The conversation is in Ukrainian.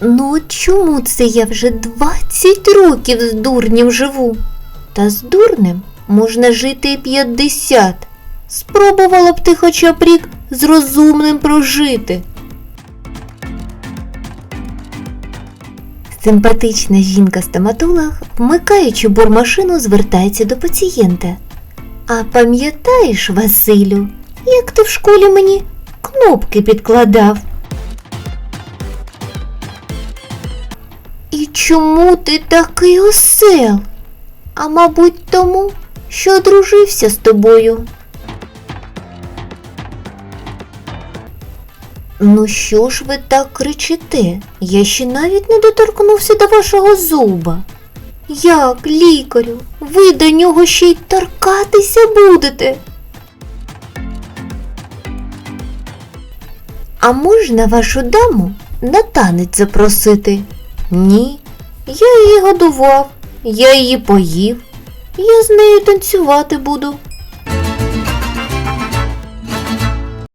Ну от чому це я вже 20 років з дурнем живу? Та з дурнем можна жити і 50. Спробувала б ти хоча б рік з розумним прожити. Симпатична жінка-стоматолог, вмикаючи бормашину, звертається до пацієнта. А пам'ятаєш, Василю, як ти в школі мені кнопки підкладав? І чому ти такий осел? А мабуть, тому, що одружився з тобою. Ну що ж ви так кричите? Я ще навіть не доторкнувся до вашого зуба. Як, лікарю, ви до нього ще й торкатися будете? А можна вашу даму на танець запросити? Ні, я її годував, я її поїв, я з нею танцювати буду.